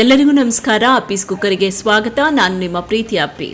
ಎಲ್ಲರಿಗೂ ನಮಸ್ಕಾರ. ಅಪ್ಪೀಸ್ ಕುಕ್ಕರಿಗೆ ಸ್ವಾಗತ. ನಾನು ನಿಮ್ಮ ಪ್ರೀತಿ ಅಪ್ಪಿ.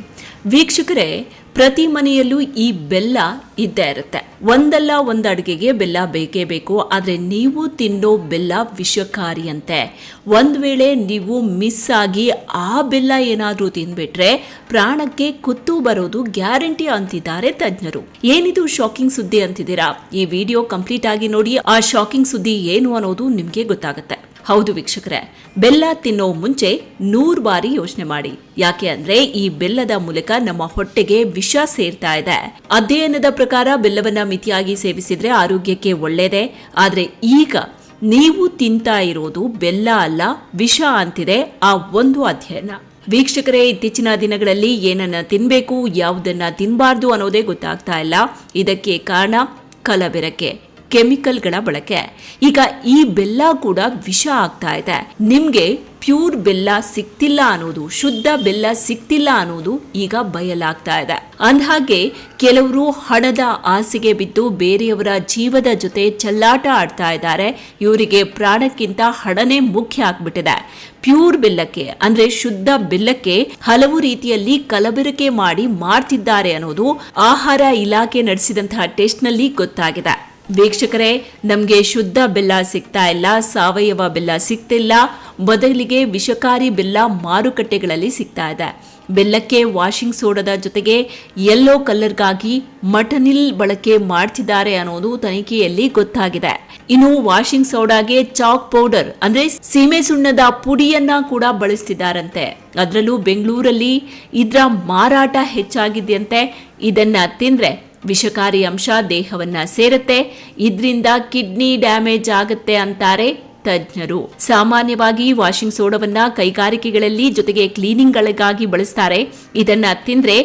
ವೀಕ್ಷಕರೇ, ಪ್ರತಿ ಮನೆಯಲ್ಲೂ ಈ ಬೆಲ್ಲ ಇದ್ದೇ ಇರುತ್ತೆ. ಒಂದಲ್ಲ ಒಂದು ಅಡುಗೆಗೆ ಬೆಲ್ಲ ಬೇಕೇ ಬೇಕು. ಆದರೆ ನೀವು ತಿನ್ನೋ ಬೆಲ್ಲ ವಿಷಕಾರಿಯಂತೆ ಒಂದು ವೇಳೆ ನೀವು ಮಿಸ್ ಆಗಿ ಆ ಬೆಲ್ಲ ಏನಾದರೂ ತಿನ್ಬಿಟ್ರೆ ಪ್ರಾಣಕ್ಕೆ ಕುತ್ತು ಬರೋದು ಗ್ಯಾರಂಟಿ ಅಂತಿದ್ದಾರೆ ತಜ್ಞರು. ಏನಿದು ಶಾಕಿಂಗ್ ಸುದ್ದಿ ಅಂತಿದ್ದೀರಾ? ಈ ವಿಡಿಯೋ ಕಂಪ್ಲೀಟ್ ಆಗಿ ನೋಡಿ. ಆ ಶಾಕಿಂಗ್ ಸುದ್ದಿ ಏನು ಅನ್ನೋದು ನಿಮಗೆ ಗೊತ್ತಾಗುತ್ತೆ. ಹೌದು ವೀಕ್ಷಕರೇ, ಬೆಲ್ಲ ತಿನ್ನೋ ಮುಂಚೆ ನೂರು ಬಾರಿ ಯೋಚನೆ ಮಾಡಿ. ಯಾಕೆ ಅಂದ್ರೆ ಈ ಬೆಲ್ಲದ ಮೂಲಕ ನಮ್ಮ ಹೊಟ್ಟೆಗೆ ವಿಷ ಸೇರ್ತಾ ಇದೆ. ಅಧ್ಯಯನದ ಪ್ರಕಾರ ಬೆಲ್ಲವನ್ನ ಮಿತಿಯಾಗಿ ಸೇವಿಸಿದ್ರೆ ಆರೋಗ್ಯಕ್ಕೆ ಒಳ್ಳೆಯದೇ ಆದ್ರೆ ಈಗ ನೀವು ತಿಂತಾ ಇರೋದು ಬೆಲ್ಲ ಅಲ್ಲ, ವಿಷ ಅಂತಿದೆ ಆ ಒಂದು ಅಧ್ಯಯನ. ವೀಕ್ಷಕರೇ, ಇತ್ತೀಚಿನ ದಿನಗಳಲ್ಲಿ ಏನನ್ನ ತಿನ್ಬೇಕು, ಯಾವುದನ್ನ ತಿನ್ಬಾರ್ದು ಅನ್ನೋದೇ ಗೊತ್ತಾಗ್ತಾ ಇಲ್ಲ. ಇದಕ್ಕೆ ಕಾರಣ ಕಲಬೆರಕೆ. ಕೆಮಿಕಲ್ಗಳ ಬಳಕೆ. ಈಗ ಈ ಬೆಲ್ಲ ಕೂಡ ವಿಷ ಆಗ್ತಾ ಇದೆ. ನಿಮ್ಗೆ ಪ್ಯೂರ್ ಬೆಲ್ಲ ಸಿಕ್ತಿಲ್ಲ ಅನ್ನೋದು, ಶುದ್ಧ ಬೆಲ್ಲ ಸಿಕ್ತಿಲ್ಲ ಅನ್ನೋದು ಈಗ ಬಯಲಾಗ್ತಾ ಇದೆ. ಅಂದ್ಹಾಗೆ ಕೆಲವರು ಹಣದ ಆಸೆಗೆ ಬಿದ್ದು ಬೇರೆಯವರ ಜೀವದ ಜೊತೆ ಚಲ್ಲಾಟ ಆಡ್ತಾ ಇದ್ದಾರೆ. ಇವರಿಗೆ ಪ್ರಾಣಕ್ಕಿಂತ ಹಣನೇ ಮುಖ್ಯ ಆಗ್ಬಿಟ್ಟಿದೆ. ಪ್ಯೂರ್ ಬೆಲ್ಲಕ್ಕೆ, ಅಂದ್ರೆ ಶುದ್ಧ ಬೆಲ್ಲಕ್ಕೆ ಹಲವು ರೀತಿಯಲ್ಲಿ ಕಲಬೆರಕೆ ಮಾಡಿ ಮಾಡ್ತಿದ್ದಾರೆ ಅನ್ನೋದು ಆಹಾರ ಇಲಾಖೆ ನಡೆಸಿದಂತಹ ಟೆಸ್ಟ್ನಲ್ಲಿ ಗೊತ್ತಾಗಿದೆ. ವೀಕ್ಷಕರೇ, ನಮಗೆ ಶುದ್ಧ ಬೆಲ್ಲ ಸಿಗ್ತಾ ಇಲ್ಲ, ಸಾವಯವ ಬೆಲ್ಲ ಸಿಗ್ತಿಲ್ಲ. ಬದಲಿಗೆ ವಿಷಕಾರಿ ಬೆಲ್ಲ ಮಾರುಕಟ್ಟೆಗಳಲ್ಲಿ ಸಿಗ್ತಾ ಇದೆ. ಬೆಲ್ಲಕ್ಕೆ ವಾಷಿಂಗ್ ಸೋಡದ ಜೊತೆಗೆ ಯೆಲ್ಲೋ ಕಲರ್ಗಾಗಿ ಮಟನಿಲ್ ಬಳಕೆ ಮಾಡ್ತಿದ್ದಾರೆ ಅನ್ನೋದು ತನಿಖೆಯಲ್ಲಿ ಗೊತ್ತಾಗಿದೆ. ಇನ್ನು ವಾಷಿಂಗ್ ಸೋಡಾಗೆ ಚಾಕ್ ಪೌಡರ್ ಅಂದ್ರೆ ಸೀಮೆ ಸುಣ್ಣದ ಪುಡಿಯನ್ನ ಕೂಡ ಬಳಸ್ತಿದ್ದಾರಂತೆ. ಅದರಲ್ಲೂ ಬೆಂಗಳೂರಲ್ಲಿ ಇದರ ಮಾರಾಟ ಹೆಚ್ಚಾಗಿದೆಯಂತೆ. ಇದನ್ನ ತಿಂದ್ರೆ ವಿಷಕಾರಿ ಅಂಶ ದೇಹವನ್ನ ಸೇರುತ್ತೆ. ಇದರಿಂದ ಕಿಡ್ನಿ ಡ್ಯಾಮೇಜ್ ಆಗುತ್ತೆ ಅಂತಾರೆ. ತಜ್ಞರು. ಸಾಮಾನ್ಯವಾಗಿ ವಾಷಿಂಗ್ ಸೋಡವನ್ನ ಕೈಗಾರಿಕೆಗಳಲ್ಲಿ ಜೊತೆಗೆ ಕ್ಲೀನಿಂಗ್ಗಳಿಗಾಗಿ ಬಳಸ್ತಾರೆ. ಇದನ್ನ ತಿಂದ್ರೆ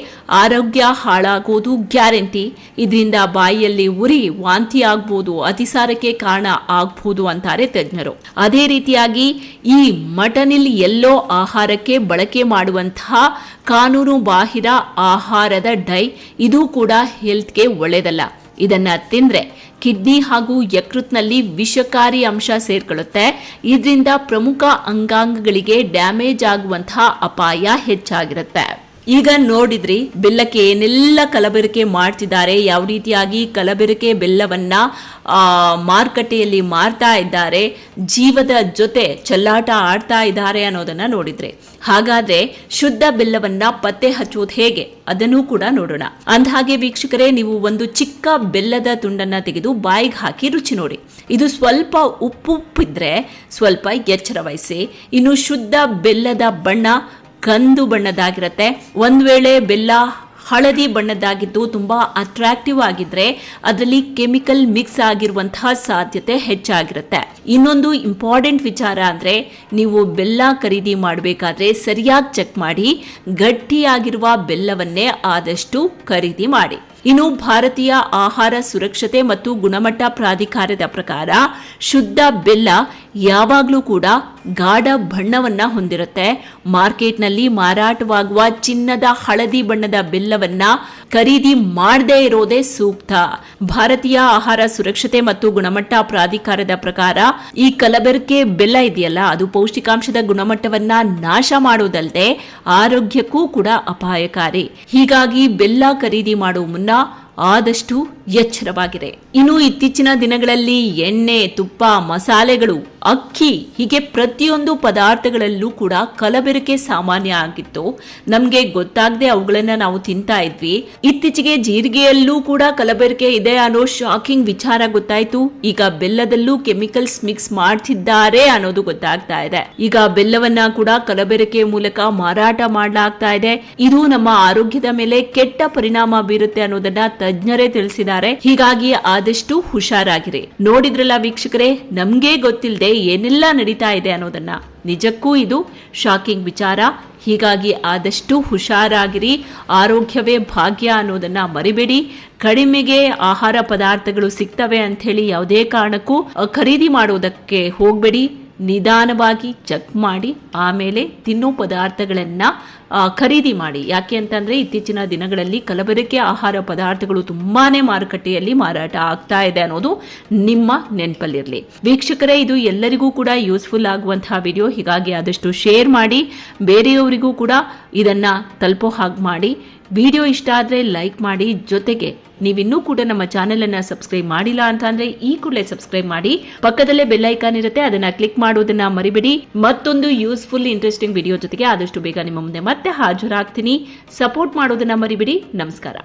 ಆರೋಗ್ಯ ಹಾಳಾಗೋದು ಗ್ಯಾರಂಟಿ. ಇದರಿಂದ ಬಾಯಿಯಲ್ಲಿ ಉರಿ ವಾಂತಿ ಆಗ್ಬೋದು ಅತಿಸಾರಕ್ಕೆ ಕಾರಣ ಆಗ್ಬೋದು ಅಂತಾರೆ ತಜ್ಞರು. ಅದೇ ರೀತಿಯಾಗಿ ಈ ಮಟನಿಲ್ ಎಲ್ಲೋ ಆಹಾರಕ್ಕೆ ಬಳಕೆ ಮಾಡುವಂತಹ ಕಾನೂನು ಬಾಹಿರ ಆಹಾರದ ಡೈ, ಇದು ಕೂಡ ಹೆಲ್ತ್ಗೆ ಒಳ್ಳೆಯದಲ್ಲ ಇದನ್ನ ತಿಂದ್ರೆ ಕಿಡ್ನಿ ಹಾಗೂ ಯಕೃತ್ನಲ್ಲಿ ವಿಷಕಾರಿ ಅಂಶ ಸೇರ್ಕೊಳ್ಳುತ್ತೆ. ಇದರಿಂದ ಪ್ರಮುಖ ಅಂಗಾಂಗಗಳಿಗೆ ಡ್ಯಾಮೇಜ್ ಆಗುವಂತಹ ಅಪಾಯ ಹೆಚ್ಚಾಗಿರುತ್ತೆ. ಈಗ ನೋಡಿದ್ರಿ, ಬೆಲ್ಲಕ್ಕೆ ಏನೆಲ್ಲ ಕಲಬೆರಕೆ ಮಾಡ್ತಿದ್ದಾರೆ, ಯಾವ ರೀತಿಯಾಗಿ ಕಲಬೆರಕೆ ಬೆಲ್ಲವನ್ನ ಮಾರುಕಟ್ಟೆಯಲ್ಲಿ ಮಾರ್ತಾ ಇದ್ದಾರೆ, ಜೀವದ ಜೊತೆ ಚಲ್ಲಾಟ ಆಡ್ತಾ ಇದ್ದಾರೆ ಅನ್ನೋದನ್ನ ನೋಡಿದ್ರೆ. ಹಾಗಾದ್ರೆ ಶುದ್ಧ ಬೆಲ್ಲವನ್ನ ಪತ್ತೆ ಹಚ್ಚುವುದು ಹೇಗೆ? ಅದನ್ನು ಕೂಡ ನೋಡೋಣ. ಅಂದಹಾಗೆ ವೀಕ್ಷಕರೇ, ನೀವು ಒಂದು ಚಿಕ್ಕ ಬೆಲ್ಲದ ತುಂಡನ್ನ ತೆಗೆದು ಬಾಯಿಗೆ ಹಾಕಿ ರುಚಿ ನೋಡಿ. ಇದು ಸ್ವಲ್ಪ ಉಪ್ಪುಪ್ಪಿದ್ರೆ ಸ್ವಲ್ಪ ಎಚ್ಚರ ವಹಿಸಿ ಇನ್ನು ಶುದ್ಧ ಬೆಲ್ಲದ ಬಣ್ಣ ಕಂದು ಬಣ್ಣದಾಗಿರುತ್ತೆ ಒಂದ್ ವೇಳೆ ಬೆಲ್ಲ ಹಳದಿ ಬಣ್ಣದ್ದಾಗಿದ್ದು ತುಂಬಾ ಅಟ್ರಾಕ್ಟಿವ್ ಆಗಿದ್ರೆ ಅದರಲ್ಲಿ ಕೆಮಿಕಲ್ ಮಿಕ್ಸ್ ಆಗಿರುವಂತಹ ಸಾಧ್ಯತೆ ಹೆಚ್ಚಾಗಿರುತ್ತೆ. ಇನ್ನೊಂದು ಇಂಪಾರ್ಟೆಂಟ್ ವಿಚಾರ ಅಂದ್ರೆ ನೀವು ಬೆಲ್ಲ ಖರೀದಿ ಮಾಡಬೇಕಾದ್ರೆ ಸರಿಯಾಗಿ ಚೆಕ್ ಮಾಡಿ, ಗಟ್ಟಿಯಾಗಿರುವ ಬೆಲ್ಲವನ್ನೇ ಆದಷ್ಟು ಖರೀದಿ ಮಾಡಿ. ಇನ್ನು ಭಾರತೀಯ ಆಹಾರ ಸುರಕ್ಷತೆ ಮತ್ತು ಗುಣಮಟ್ಟ ಪ್ರಾಧಿಕಾರದ ಪ್ರಕಾರ ಶುದ್ಧ ಬೆಲ್ಲ ಯಾವಾಗಲೂ ಕೂಡ ಗಾಢ ಬಣ್ಣವನ್ನ ಹೊಂದಿರುತ್ತೆ. ಮಾರ್ಕೆಟ್ನಲ್ಲಿ ಮಾರಾಟವಾಗುವ ಚಿನ್ನದ, ಹಳದಿ ಬಣ್ಣದ ಬೆಲ್ಲವನ್ನ ಖರೀದಿ ಮಾಡದೇ ಇರೋದೇ ಸೂಕ್ತ. ಭಾರತೀಯ ಆಹಾರ ಸುರಕ್ಷತೆ ಮತ್ತು ಗುಣಮಟ್ಟ ಪ್ರಾಧಿಕಾರದ ಪ್ರಕಾರ ಈ ಕಲಬೆರಕೆ ಬೆಲ್ಲ ಇದೆಯಲ್ಲ, ಅದು ಪೌಷ್ಟಿಕಾಂಶದ ಗುಣಮಟ್ಟವನ್ನ ನಾಶ ಮಾಡೋದಲ್ಲದೆ ಆರೋಗ್ಯಕ್ಕೂ ಕೂಡ ಅಪಾಯಕಾರಿ. ಹೀಗಾಗಿ ಬೆಲ್ಲ ಖರೀದಿ ಮಾಡುವ ಮುನ್ನ ಆದಷ್ಟು ಎಚ್ಚರವಾಗಿದೆ. ಇನ್ನು ಇತ್ತೀಚಿನ ದಿನಗಳಲ್ಲಿ ಎಣ್ಣೆ, ತುಪ್ಪ, ಮಸಾಲೆಗಳು, ಅಕ್ಕಿ ಹೀಗೆ ಪ್ರತಿಯೊಂದು ಪದಾರ್ಥಗಳಲ್ಲೂ ಕೂಡ ಕಲಬೆರಕೆ ಸಾಮಾನ್ಯ ಆಗಿತ್ತು. ನಮ್ಗೆ ಗೊತ್ತಾಗದೆ ಅವುಗಳನ್ನ ನಾವು ತಿಂತಾ ಇದ್ವಿ. ಇತ್ತೀಚೆಗೆ ಜೀರಿಗೆಯಲ್ಲೂ ಕೂಡ ಕಲಬೆರಕೆ ಇದೆ ಅನ್ನೋ ಶಾಕಿಂಗ್ ವಿಚಾರ ಗೊತ್ತಾಯ್ತು. ಈಗ ಬೆಲ್ಲದಲ್ಲೂ ಕೆಮಿಕಲ್ಸ್ ಮಿಕ್ಸ್ ಮಾಡ್ತಿದ್ದಾರೆ ಅನ್ನೋದು ಗೊತ್ತಾಗ್ತಾ ಇದೆ. ಈಗ ಬೆಲ್ಲವನ್ನ ಕೂಡ ಕಲಬೆರಕೆ ಮೂಲಕ ಮಾರಾಟ ಮಾಡಲಾಗ್ತಾ ಇದೆ. ಇದು ನಮ್ಮ ಆರೋಗ್ಯದ ಮೇಲೆ ಕೆಟ್ಟ ಪರಿಣಾಮ ಬೀರುತ್ತೆ ಅನ್ನೋದನ್ನ ತಜ್ಞರೇ ತಿಳಿಸಿದ್ದಾರೆ. ಹೀಗಾಗಿ ಆದಷ್ಟು ಹುಷಾರಾಗಿರಿ. ನೋಡಿದ್ರಲ್ಲ ವೀಕ್ಷಕರೇ, ನಮ್ಗೆ ಗೊತ್ತಿಲ್ಲದೆ ಏನೆಲ್ಲ ನಡೀತಾ ಇದೆ ಅನ್ನೋದನ್ನ. ನಿಜಕ್ಕೂ ಇದು ಶಾಕಿಂಗ್ ವಿಚಾರ. ಹೀಗಾಗಿ ಆದಷ್ಟು ಹುಷಾರಾಗಿರಿ. ಆರೋಗ್ಯವೇ ಭಾಗ್ಯ ಅನ್ನೋದನ್ನ ಮರಿಬೇಡಿ. ಕಡಿಮೆಗೆ ಆಹಾರ ಪದಾರ್ಥಗಳು ಸಿಗ್ತವೆ ಅಂತ ಹೇಳಿ ಯಾವುದೇ ಕಾರಣಕ್ಕೂ ಖರೀದಿ ಮಾಡೋದಕ್ಕೆ ಹೋಗ್ಬೇಡಿ. ನಿಧಾನವಾಗಿ ಚೆಕ್ ಮಾಡಿ, ಆಮೇಲೆ ತಿನ್ನೋ ಪದಾರ್ಥಗಳನ್ನು ಖರೀದಿ ಮಾಡಿ. ಯಾಕೆ ಅಂತಂದ್ರೆ ಇತ್ತೀಚಿನ ದಿನಗಳಲ್ಲಿ ಕಲಬೆರಕೆ ಆಹಾರ ಪದಾರ್ಥಗಳು ತುಂಬಾನೇ ಮಾರುಕಟ್ಟೆಯಲ್ಲಿ ಮಾರಾಟ ಆಗ್ತಾ ಇದೆ ಅನ್ನೋದು ನಿಮ್ಮ ನೆನಪಲ್ಲಿರಲಿ. ವೀಕ್ಷಕರೇ, ಇದು ಎಲ್ಲರಿಗೂ ಕೂಡ ಯೂಸ್ಫುಲ್ ಆಗುವಂತಹ ವಿಡಿಯೋ ಹೀಗಾಗಿ ಆದಷ್ಟು ಶೇರ್ ಮಾಡಿ, ಬೇರೆಯವರಿಗೂ ಕೂಡ ಇದನ್ನ ತಲುಪೋ ಹಾಗೆ ಮಾಡಿ. ವಿಡಿಯೋ ಇಷ್ಟ ಆದರೆ ಲೈಕ್ ಮಾಡಿ, ಜೊತೆಗೆ ನೀವಿನ್ನೂ ಕೂಡ ನಮ್ಮ ಚಾನೆಲ್ ಅನ್ನ ಸಬ್ಸ್ಕ್ರೈಬ್ ಮಾಡಿಲ್ಲ ಅಂತ ಅಂದ್ರೆ ಈ ಕೂಡಲೇ ಸಬ್ಸ್ಕ್ರೈಬ್ ಮಾಡಿ. ಪಕ್ಕದಲ್ಲೇ ಬೆಲ್ ಐಕಾನ್ ಇರುತ್ತೆ, ಅದನ್ನ ಕ್ಲಿಕ್ ಮಾಡೋದನ್ನ ಮರಿಬೇಡಿ. ಮತ್ತೊಂದು ಯೂಸ್ಫುಲ್ ಇಂಟ್ರೆಸ್ಟಿಂಗ್ ವಿಡಿಯೋ ಜೊತೆಗೆ ಆದಷ್ಟು ಬೇಗ ನಿಮ್ಮ ಮುಂದೆ ಮತ್ತೆ ಹಾಜರಾಗ್ತೀನಿ. ಸಪೋರ್ಟ್ ಮಾಡೋದನ್ನ ಮರಿಬೇಡಿ. ನಮಸ್ಕಾರ.